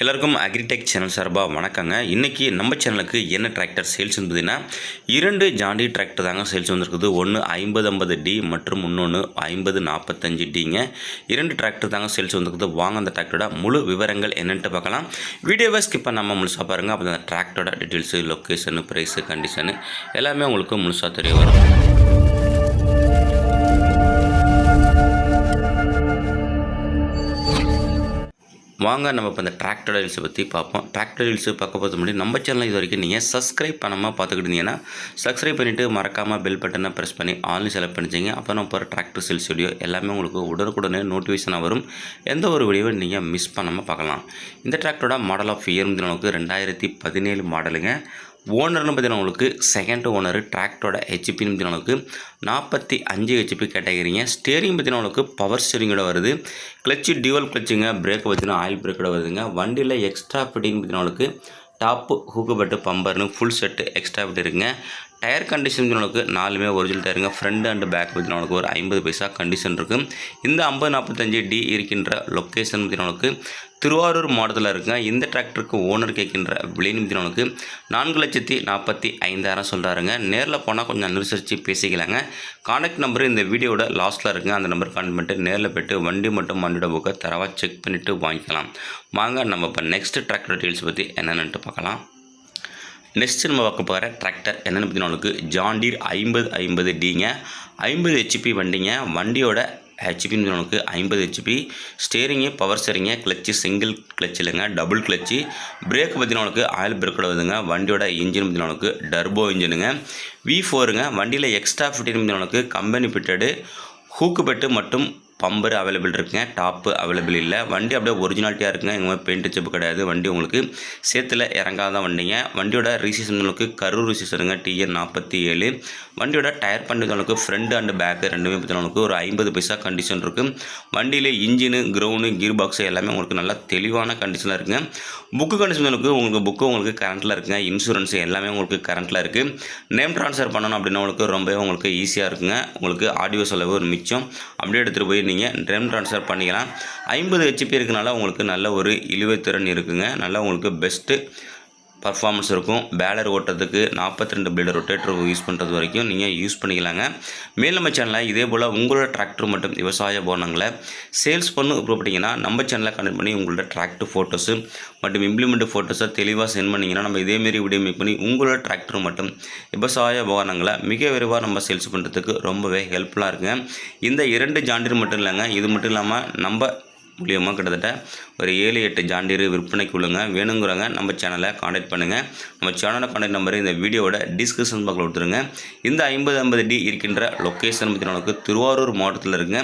எல்லாருக்கும் agritech channel சார்பாக வணக்கங்க. இன்றைக்கி நம்ம சேனலுக்கு என்ன டிராக்டர் சேல்ஸ் இருந்ததுன்னா இரண்டு ஜாண்டி டிராக்டர் தாங்க சேல்ஸ் வந்திருக்குது. ஒன்று ஐம்பது ஐம்பது டி மற்றும் இன்னொன்று ஐம்பது நாற்பத்தஞ்சு டிங்க இரண்டு டிராக்டர் தாங்க சேல்ஸ் வந்திருக்குது. வாங்க அந்த டிராக்டரோட முழு விவரங்கள் என்னென்ட்டு பார்க்கலாம். வீடியோவை ஸ்கிப் பண்ணாமல் முழுசாக பாருங்கள் அப்போ அந்த டிராக்டரோட டீட்டெயில்ஸு லொக்கேஷனு ப்ரைஸு கண்டிஷனு எல்லாமே உங்களுக்கு முழுசாக தெரிய வரும். வாங்க நம்ம இப்போ இந்த டிராக்டர் டீல்ஸை பற்றி பார்ப்போம். டிராக்டர் டீல்ஸு பார்க்க போகிறது முன்னாடி நம்ம சேனல் இது வரைக்கும் நீங்கள் சப்ஸ்கிரைப் பண்ணாமல் பார்த்துக்கிட்டு இருந்தீங்கன்னா சப்ஸ்கிரைப் பண்ணிவிட்டு மறக்காமல் பெல் பட்டனை ப்ரெஸ் பண்ணி ஆன்லைன் செலக்ட் பண்ணிச்சிங்க அப்போ நம்ம போகிற டிராக்டர் சேல்ஸ் வீடியோ எல்லாமே உங்களுக்கு உடனுக்குடனே நோட்டிஃபிகேஷனாக வரும். எந்த ஒரு வீடியோவை நீங்கள் மிஸ் பண்ணாமல் பார்க்கலாம். இந்த டிராக்டரோட மாடல் ஆஃப் இயர் நமக்கு ரெண்டாயிரத்தி பதினேழு மாடலுங்க ஓனர்னு பார்த்தீங்கன்னா உங்களுக்கு செகண்ட் ஓனர் டிராக்டரோட ஹெச்பின்னு பார்த்தீங்கன்னா உங்களுக்கு நாற்பத்தி அஞ்சு ஹெச்பி கேட்டகிரிங்க. ஸ்டேரிங் பார்த்தீங்கன்னா உங்களுக்கு பவர் ஸ்டேரிங்கோட வருது. கிளச்சு டியூவல் கிளச்சுங்க பிரேக் பார்த்தீங்கன்னா ஆயில் பிரேக்கோட வருதுங்க. வண்டியில் எக்ஸ்ட்ரா ஃபிட்டிங் பார்த்தீங்கன்னா உங்களுக்கு டாப்பு ஹூக்கு பட்டு பம்பர்னு ஃபுல் செட்டு எக்ஸ்ட்ரா ஃபிட் இருக்குங்க. டயர் கண்டிஷன் உங்களுக்கு நாலுமே ஒரிஜினல் டயருங்க ஃப்ரண்ட் அண்ட் பேக் பார்த்தீங்கன்னா ஒரு ஐம்பது பைசா கண்டிஷன் இருக்குது இந்த ஐம்பது நாற்பத்தஞ்சு டி இருக்கின்ற லொக்கேஷன் பார்த்தீங்கன்னா உங்களுக்கு திருவாரூர் மாவட்டத்தில் இருக்குங்க. இந்த டிராக்டருக்கு ஓனர் கேட்கின்ற விலைன்னு பார்த்தீங்கன்னா நான்கு லட்சத்தி நாற்பத்தி ஐந்தாயிரம் சொல்கிறாருங்க நேரில் போனால் கொஞ்சம் அனுசரித்து பேசிக்கலாங்க. கான்டாக்ட் நம்பர் இந்த வீடியோட லாஸ்ட்டில் இருக்குங்க. அந்த நம்பர் கான்ட் பண்ணிட்டு நேரில் போய்ட்டு வண்டி மட்டும் வண்டியோட புக்கை தரவாக செக் பண்ணிவிட்டு வாங்கிக்கலாம். வாங்க நம்ம இப்போ நெக்ஸ்ட் டிராக்டர் டீல்ஸ் பற்றி என்னென்னுட்டு பார்க்கலாம். நெக்ஸ்ட் நம்ம பார்க்க போகிற டிராக்டர் என்னென்னு பார்த்தீங்கன்னா உங்களுக்கு ஜாண்டீர் ஐம்பது ஐம்பது டிங்க ஐம்பது ஹெச்பி வண்டிங்க. வண்டியோட ஹெச்பின்னு நமக்கு ஐம்பது HP steering power steering clutch single clutch இல்லைங்க. டபுள் கிளச்சு பிரேக் பார்த்தீங்கன்னா உங்களுக்கு ஆயில் பிரேக்கோட வருதுங்க வண்டியோட இன்ஜின் பார்த்தீங்கன்னா உங்களுக்கு டர்போ இன்ஜினுங்க வி ஃபோருங்க வண்டியில் எக்ஸ்ட்ரா ஃபிட்டிங் பார்த்தீங்கன்னா உங்களுக்கு கம்பெனி ஃபிட்டடு ஹூக்கு பெட்டு மற்றும் பம்பர் அவைலபிள் இருக்குங்க டாப்பு அவைலபிள் இல்லை. வண்டி அப்படியே ஒரிஜினாலிட்டியாக இருக்குங்க எங்கள் பெயிண்ட் செப்பு கிடையாது. வண்டி உங்களுக்கு சேத்தில் இறங்காத வண்டிங்க. வண்டியோட ரிஜிஸ்ட்ரேஷன் உங்களுக்கு கரூர் டிஎன் நாற்பத்தி ஏழு வண்டியோட டயர் பண்ணுறவங்களுக்கு ஃப்ரண்ட் அண்ட் பேக்கு ரெண்டுமே பார்த்தவங்களுக்கு ஒரு ஐம்பது பைசா கண்டிஷன் இருக்குது வண்டியில் இன்ஜினு கிரவுண்டு கீர் பாக்ஸு எல்லாமே உங்களுக்கு நல்லா தெளிவான கண்டிஷனில் இருக்குங்க. புக்கு கண்டிஷனுக்கு உங்களுக்கு உங்களுக்கு புக்கு உங்களுக்கு கரண்ட்டில் இருக்குங்க. இன்சூரன்ஸ் எல்லாமே உங்களுக்கு கரண்ட்டில் இருக்குது நேம் ட்ரான்ஸ்ஃபர் பண்ணணும் அப்படின்னா உங்களுக்கு ரொம்பவே உங்களுக்கு ஈஸியாக இருக்குங்க. உங்களுக்கு ஆடியோ செலவு ஒரு மிச்சம். அப்படியே எடுத்துகிட்டு போய் நீங்கள் ரெம் ட்ரான்ஸ்ஃபர் பண்ணிக்கலாம். ஐம்பது ஹெச்பி இருக்கனால உங்களுக்கு நல்ல ஒரு இழுவைத்திறன் இருக்குங்க. நல்லா உங்களுக்கு பெஸ்ட்டு பர்ஃபார்மன்ஸ் இருக்கும். பேலர் ஓட்டுறதுக்கு நாற்பத்தி ரெண்டு பிளேடர் ரொட்டேட்டர் யூஸ் பண்ணுறது வரைக்கும் நீங்கள் யூஸ் பண்ணிக்கலாங்க. மேல் நம்ம சேனலில் இதே போல் உங்களோட டிராக்டர் மற்றும் விவசாய உபகரணங்களை சேல்ஸ் பண்ணு விருப்பப்பட்டீங்கன்னா நம்ம சேனலை கனெக்ட் பண்ணி உங்களோட டிராக்டர் ஃபோட்டோஸு மற்றும் இம்ப்ளிமெண்ட் ஃபோட்டோஸை தெளிவாக சென்ட் பண்ணிங்கன்னா நம்ம இதேமாரி வீடியோ மேக் பண்ணி உங்களோட டிராக்டர் மற்றும் விவசாய உபகரணங்களை மிக விரைவாக நம்ம சேல்ஸ் பண்ணுறதுக்கு ரொம்பவே ஹெல்ப்ஃபுல்லாக இருக்குங்க. இந்த இரண்டு ஜாண்டிர் மட்டும் இல்லைங்க. இது மட்டும் இல்லாமல் நம்ம மூலியமாக கிட்டத்தட்ட ஒரு ஏழு எட்டு ஜாண்டீர் விற்பனைக்கு உள்ளங்க வேணுங்கிறவங்க நம்ம சேனலை காண்டாக்ட் பண்ணுங்கள் நம்ம சேனலை காண்டாக்ட் நம்பர் இந்த வீடியோட டிஸ்கிரிப்ஷன் பாக்ஸில் கொடுத்துருங்க. இந்த ஐம்பது ஐம்பது டி இருக்கின்ற லொக்கேஷன் பற்றி நம்மளுக்கு திருவாரூர் மாவட்டத்தில் இருக்குங்க.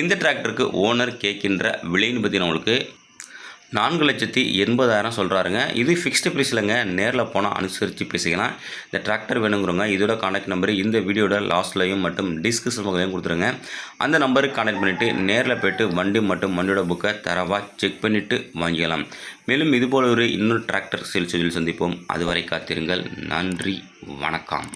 இந்த டிராக்டருக்கு ஓனர் கேட்கின்ற விலைன்னு பற்றி உங்களுக்கு நான்கு லட்சத்தி எண்பதாயிரம் சொல்கிறாருங்க இது ஃபிக்ஸ்டு ப்ரைஸ் இல்லைங்க. நேரில் போனால் அனுசரித்து பேசிக்கலாம். இந்த டிராக்டர் வேணுங்கிறவங்க இதோட காண்டாக்ட் நம்பர் இந்த வீடியோட லாஸ்ட்லையும் மற்றும் டிஸ்கிரிப்ஷன் பக்கத்தையும் கொடுத்துருங்க. அந்த நம்பருக்கு காண்டாக்ட் பண்ணிவிட்டு நேரில் போய்ட்டு வண்டி மற்றும் வண்டியோட புக்கை தரவாக செக் பண்ணிவிட்டு வாங்கிக்கலாம். மேலும் இதுபோல் ஒரு இன்னொரு டிராக்டர் சேல்ஸ் சந்திப்போம். அதுவரை காத்திருங்கள். நன்றி. வணக்கம்.